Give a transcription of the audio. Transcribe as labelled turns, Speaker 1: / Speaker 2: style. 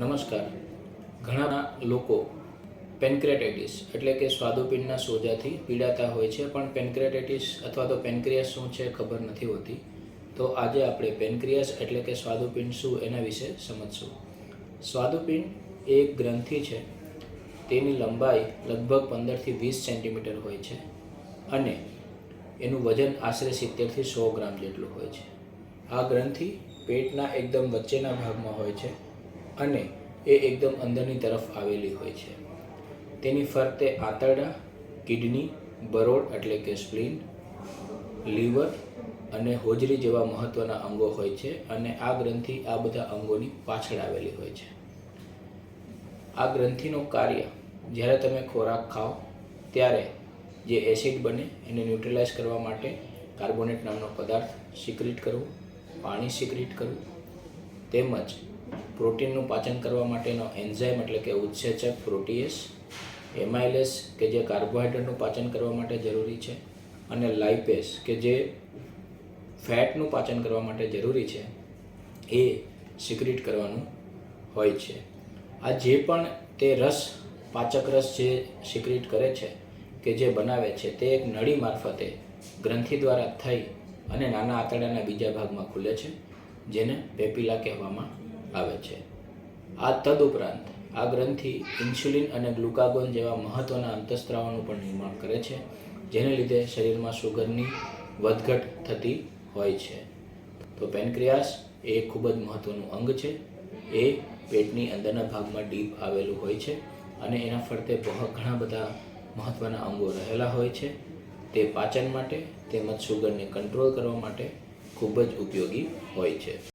Speaker 1: નમસ્કાર. ઘણા લોકો પેન્ક્રેટાઇટિસ એટલે કે સ્વાદુપિંડના સોજાથી પીડાતા હોય છે, પણ પેન્ક્રેટાઇટિસ અથવા તો પેન્ક્રિયાસ શું છે ખબર નથી હોતી. તો આજે આપણે પેન્ક્રિયાસ એટલે કે સ્વાદુપિંડ શું એના વિશે સમજશું. સ્વાદુપિંડ એ એક ગ્રંથિ છે. તેની લંબાઈ લગભગ પંદરથી વીસ સેન્ટીમીટર હોય છે અને એનું વજન આશરે સિત્તેરથી સો ગ્રામ જેટલું હોય છે. આ ગ્રંથિ પેટના એકદમ વચ્ચેના ભાગમાં હોય છે. અને એ એકદમ અંદરની તરફ આવેલી હોય છે. તેની ફરતે આંતરડા, કિડની, બરોડ એટલે કે સ્પ્લીન, લીવર અને હોજરી જેવા મહત્ત્વના અંગો હોય છે અને આ ગ્રંથિ આ બધા અંગોની પાછળ આવેલી હોય છે. આ ગ્રંથિનું કાર્ય જ્યારે તમે ખોરાક ખાઓ ત્યારે જે એસિડ બને એને ન્યુટ્રલાઇઝ કરવા માટે કાર્બોનેટ નામનો પદાર્થ સિક્રિટ કરવું, પાણી સિક્રિટ કરવું, તેમજ પ્રોટીનનું પાચન કરવા માટેનો એન્ઝાઇમ એટલે કે ઉત્સેચક પ્રોટીએસ, એમાઇલેસ કે જે કાર્બોહાઈડ્રેટનું પાચન કરવા માટે જરૂરી છે અને લાઇપેસ કે જે ફેટનું પાચન કરવા માટે જરૂરી છે એ સિક્રિટ કરવાનું હોય છે. આ જે પણ તે રસ, પાચક રસ જે સિક્રિટ કરે છે કે જે બનાવે છે તે એક નળી મારફતે ગ્રંથિ દ્વારા થઈ અને નાના આંતરડાના બીજા ભાગમાં ખુલે છે, જેને પેપીલા કહેવામાં આવે છે. આ તદુપરાંત આ ગ્રંથિ ઇન્સ્યુલિન અને ગ્લુકાગોન જેવા મહત્ત્વના અંતસ્ત્રાવોનું પણ નિર્માણ કરે છે, જેને લીધે શરીરમાં સુગરની વધઘટ થતી હોય છે. તો પેનક્રિયાસ એ ખૂબ જ મહત્ત્વનું અંગ છે. એ પેટની અંદરના ભાગમાં ડીપ આવેલું હોય છે અને એના ફરતે ઘણા બધા મહત્ત્વના અંગો રહેલા હોય છે. તે પાચન માટે તેમજ સુગરને કંટ્રોલ કરવા માટે ખૂબ જ ઉપયોગી હોય છે.